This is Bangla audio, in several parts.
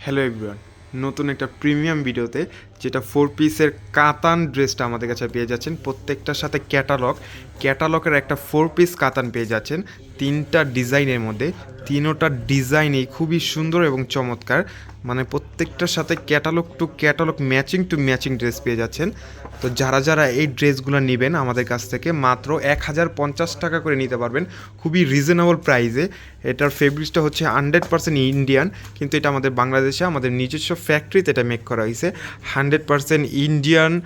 হ্যালো এভরিওয়ান নতুন একটা প্রিমিয়াম ভিডিওতে যেটা ফোর পিসের কাতান ড্রেসটা আমাদের কাছে পেয়ে যাচ্ছেন। প্রত্যেকটার সাথে ক্যাটালগ ক্যাটালগের একটা ফোর পিস কাতান পেয়ে যাচ্ছেন। তিনটা ডিজাইনের মধ্যে, তিনোটা ডিজাইনই খুবই সুন্দর এবং চমৎকার। মানে প্রত্যেকটার সাথে catalogue to catalogue matching to matching dress পেয়ে যাচ্ছেন। তো যারা যারা এই ড্রেসগুলো নেবেন আমাদের কাছ থেকে, মাত্র এক হাজার পঞ্চাশ টাকা করে নিতে পারবেন। খুবই রিজনেবল প্রাইসে এটার ফেব্রিক্সটা হচ্ছে হান্ড্রেড পার্সেন্ট ইন্ডিয়ান কিন্তু এটা আমাদের বাংলাদেশে, আমাদের নিজস্ব ফ্যাক্টরিতে এটা মেক করা হয়েছে। হান্ড্রেড পার্সেন্ট ইন্ডিয়ান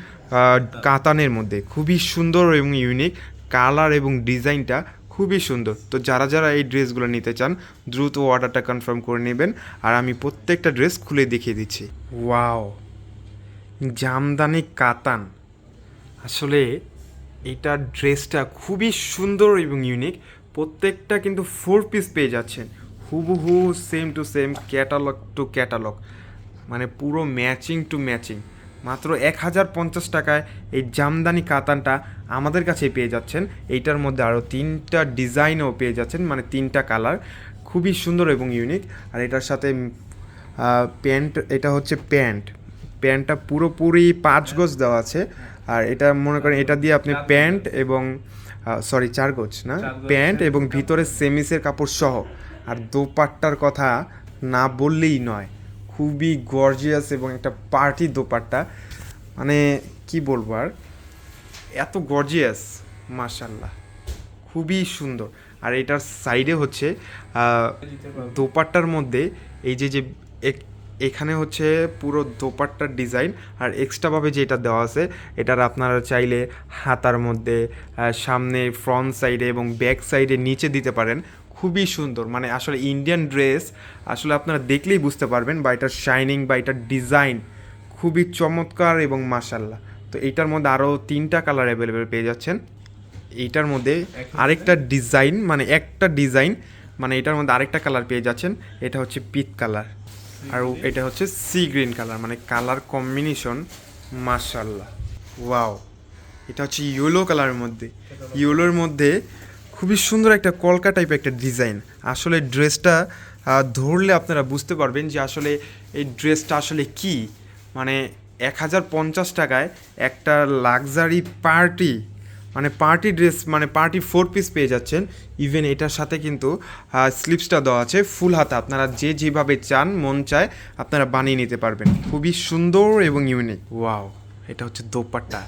কাতানের মধ্যে। খুবই সুন্দর এবং ইউনিক। কালার এবং ডিজাইনটা খুবই সুন্দর। তো যারা যারা এই ড্রেসগুলো নিতে চান, দ্রুত অর্ডারটা কনফার্ম করে নেবেন। আর আমি প্রত্যেকটা ড্রেস খুলে দেখিয়ে দিচ্ছি। ওয়াও! জামদানি কাতান। আসলে এইটা ড্রেসটা খুবই সুন্দর এবং ইউনিক। প্রত্যেকটা কিন্তু ফোর পিস পেয়ে যাচ্ছেন। হুবহু same to same catalogue to catalogue মানে পুরো ম্যাচিং টু ম্যাচিং মাত্র এক হাজার পঞ্চাশ টাকায় এই জামদানি কাতানটা আমাদের কাছে পেয়ে যাচ্ছেন। এইটার মধ্যে আরও তিনটা ডিজাইনও পেয়ে যাচ্ছেন মানে তিনটা কালার। খুবই সুন্দর এবং ইউনিক আর এটার সাথে প্যান্ট এটা হচ্ছে প্যান্ট। প্যান্টটা পুরোপুরি পাঁচ গজ দেওয়া আছে। আর এটা মনে করেন এটা দিয়ে আপনি প্যান্ট এবং সরি চার গজ না? প্যান্ট এবং ভিতরে সেমিসের কাপড় সহ আর দোপাট্টার কথা না বললেই নয়। খুবই গর্জিয়াস এবং একটা পার্টি দোপাট্টা। মানে কি বলব আর? এত গর্জিয়াস মার্শাল্লাহ খুবই সুন্দর। আর এটার সাইডে হচ্ছে দোপাট্টার মধ্যে এই যে যে এখানে হচ্ছে পুরো দোপাট্টার ডিজাইন আর এক্সট্রাভাবে যেটা দেওয়া আছে, এটার আপনারা চাইলে হাতার মধ্যে সামনে ফ্রন্ট সাইডে এবং ব্যাক সাইডে নিচে দিতে পারেন। খুবই সুন্দর। মানে আসলে ইন্ডিয়ান ড্রেস আসলে আপনারা দেখলেই বুঝতে পারবেন বা এটার শাইনিং বা এটার ডিজাইন খুবই চমৎকার এবং মাসাল্লাহ তো এইটার মধ্যে আরও তিনটা কালার অ্যাভেলেবেল পেয়ে যাচ্ছেন। এইটার মধ্যে আরেকটা ডিজাইন মানে একটা ডিজাইন মানে এটার মধ্যে আরেকটা কালার পেয়ে যাচ্ছেন। এটা হচ্ছে পিত কালার আর এটা হচ্ছে সি গ্রিন কালার মানে কালার কম্বিনেশন মাশাল্লাহ ওয়াও এটা হচ্ছে ইয়েলো কালারের মধ্যে। ইয়েলোর মধ্যে খুবই সুন্দর একটা কলকা টাইপের একটা ডিজাইন আসলে ড্রেসটা ধরলে আপনারা বুঝতে পারবেন যে আসলে এই ড্রেসটা আসলে কি। মানে এক হাজার পঞ্চাশ টাকায় একটা লাক্সারি পার্টি মানে পার্টি ড্রেস মানে পার্টি ফোর পিস পেয়ে যাচ্ছেন। ইভেন এটার সাথে কিন্তু স্লিপসটা দেওয়া আছে ফুল হাতা। আপনারা যে যেভাবে চান মন চায় আপনারা বানিয়ে নিতে পারবেন। খুবই সুন্দর এবং ইউনিক ওয়াও এটা হচ্ছে দোপাট্টা।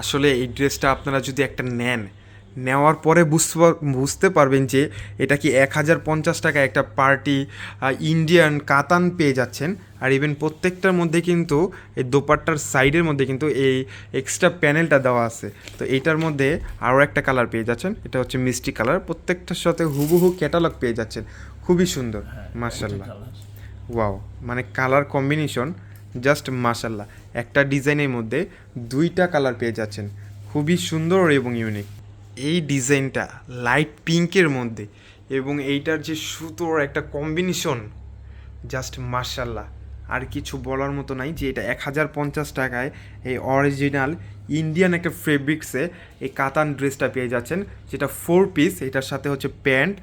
আসলে এই ড্রেসটা আপনারা যদি একটা নেন নেওয়ার পরে বুঝতে বুঝতে পারবেন যে এটা কি এক হাজার পঞ্চাশ টাকা একটা পার্টি ইন্ডিয়ান কাতান পেয়ে যাচ্ছেন। আর ইভেন প্রত্যেকটার মধ্যে কিন্তু এই দোপাট্টার সাইডের মধ্যে কিন্তু এই এক্সট্রা প্যানেলটা দেওয়া আছে। তো এইটার মধ্যে আরও একটা কালার পেয়ে যাচ্ছেন। এটা হচ্ছে মিষ্টি কালার প্রত্যেকটার সাথে হুবহু ক্যাটালগ পেয়ে যাচ্ছেন। খুবই সুন্দর। মার্শাল্লাহ ওয়াও মানে কালার কম্বিনেশন জাস্ট মাশাল্লাহ একটা ডিজাইনের মধ্যে দুইটা কালার পেয়ে যাচ্ছেন। খুবই সুন্দর এবং ইউনিক এই ডিজাইনটা লাইট পিঙ্কের মধ্যে এবং এইটার যে সুতোর একটা কম্বিনেশন জাস্ট মার্শাল্লাহ আর কিছু বলার মতো নাই যে এটা এক হাজার পঞ্চাশ টাকায় এই অরিজিনাল ইন্ডিয়ান একটা ফেব্রিক্সে এই কাতান ড্রেসটা পেয়ে যাচ্ছেন, যেটা ফোর পিস এটার সাথে হচ্ছে প্যান্ট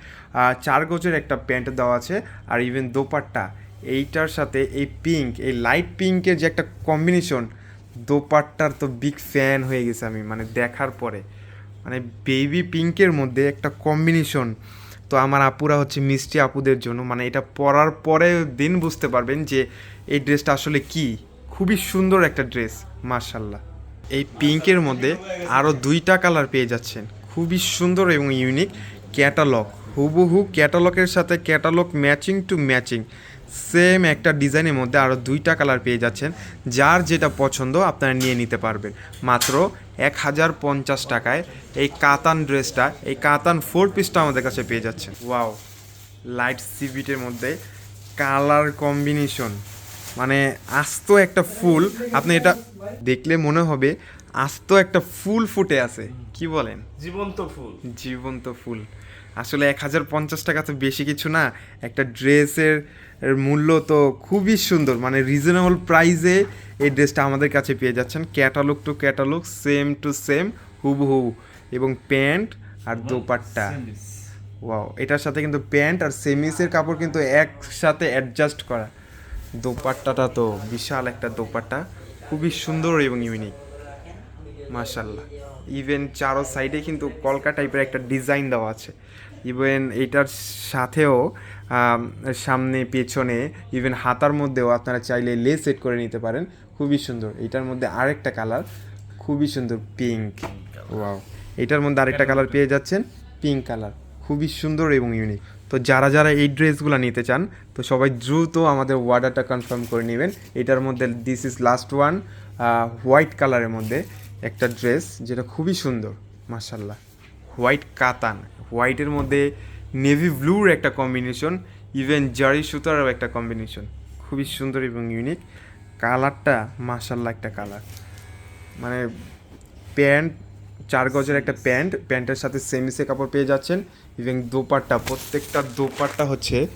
চার গজের একটা প্যান্ট দেওয়া আছে, আর ইভেন দোপাট্টা। এইটার সাথে এই পিঙ্ক এই লাইট পিঙ্কের যে একটা কম্বিনেশন দোপাট্টার তো বিগ ফ্যান হয়ে গেছে আমি মানে দেখার পরে। মানে বেবি পিঙ্কের মধ্যে একটা কম্বিনেশন তো আমার আপুরা হচ্ছে মিষ্টি আপুদের জন্য। মানে এটা পরার পরে দিন বুঝতে পারবেন যে এই ড্রেসটা আসলে কি। খুবই সুন্দর একটা ড্রেস মার্শাল্লাহ এই পিঙ্কের মধ্যে আরও দুইটা কালার পেয়ে যাচ্ছেন। খুবই সুন্দর এবং ইউনিক ক্যাটালগ হুবহু ক্যাটালগের সাথে catalogue matching to matching same একটা ডিজাইনের মধ্যে আরও দুইটা কালার পেয়ে যাচ্ছেন। যার যেটা পছন্দ আপনারা নিয়ে নিতে পারবেন। মাত্র এক হাজার পঞ্চাশ টাকায় এই কাতান ড্রেসটা এই কাতান ফোর পিসটা আমাদের কাছে পেয়ে যাচ্ছে। ওয়াও লাইট সিবিটের মধ্যে কালার কম্বিনেশন মানে আস্ত একটা ফুল। আপনি এটা দেখলে মনে হবে আস্ত একটা ফুল ফুটে আছে কি বলেন? জীবন্ত ফুল। জীবন্ত ফুল। আসলে এক হাজার পঞ্চাশ টাকা তো বেশি কিছু না একটা ড্রেসের এর মূল্য তো খুবই সুন্দর। মানে রিজনেবল প্রাইসে এই ড্রেসটা আমাদের কাছে পেয়ে যাচ্ছেন। Catalogue to catalogue same to same হুবহু। এবং প্যান্ট আর দোপাট্টা। ওয়াও এটার সাথে কিন্তু প্যান্ট আর সেমিসের কাপড় কিন্তু একসাথে অ্যাডজাস্ট করা। দোপাট্টাটা তো বিশাল একটা দোপাট্টা। খুবই সুন্দর এবং ইউনিক মাশাল্লাহ ইভেন চারো সাইডে কিন্তু কলকা টাইপের একটা ডিজাইন দেওয়া আছে। ইভেন এইটার সাথেও সামনে, পেছনে ইভেন হাতার মধ্যেও আপনারা চাইলে লেস সেট করে নিতে পারেন। খুবই সুন্দর। এটার মধ্যে আরেকটা কালার খুবই সুন্দর পিঙ্ক ওয়াও এটার মধ্যে আরেকটা কালার পেয়ে যাচ্ছেন পিঙ্ক কালার খুবই সুন্দর এবং ইউনিক তো যারা যারা এই ড্রেসগুলো নিতে চান, তো সবাই দ্রুত আমাদের অর্ডারটা কনফার্ম করে নেবেন। এটার মধ্যে this is last one white কালারের মধ্যে একটা ড্রেস যেটা খুবই সুন্দর। মার্শাল্লাহ হোয়াইট কাতান। হোয়াইটের মধ্যে নেভি ব্লুর একটা কম্বিনেশন, ইভেন জারি সুতারও একটা কম্বিনেশন। খুবই সুন্দর এবং ইউনিক। কালারটা মার্শাল্লাহ একটা কালার। মানে প্যান্ট, চার গজের একটা প্যান্ট, প্যান্টের সাথে সেমিসে কাপড় পেয়ে যাচ্ছেন। ইভেন দোপাট্টা, প্রত্যেকটা দোপাট্টা হচ্ছে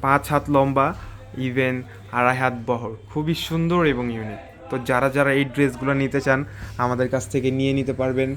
পাঁচ হাত লম্বা, ইভেন আড়াই হাত বহর। খুবই সুন্দর এবং ইউনিক। তো যারা যারা এই ড্রেসগুলো নিতে চান, আমাদের কাছ থেকে নিয়ে নিতে পারবেন।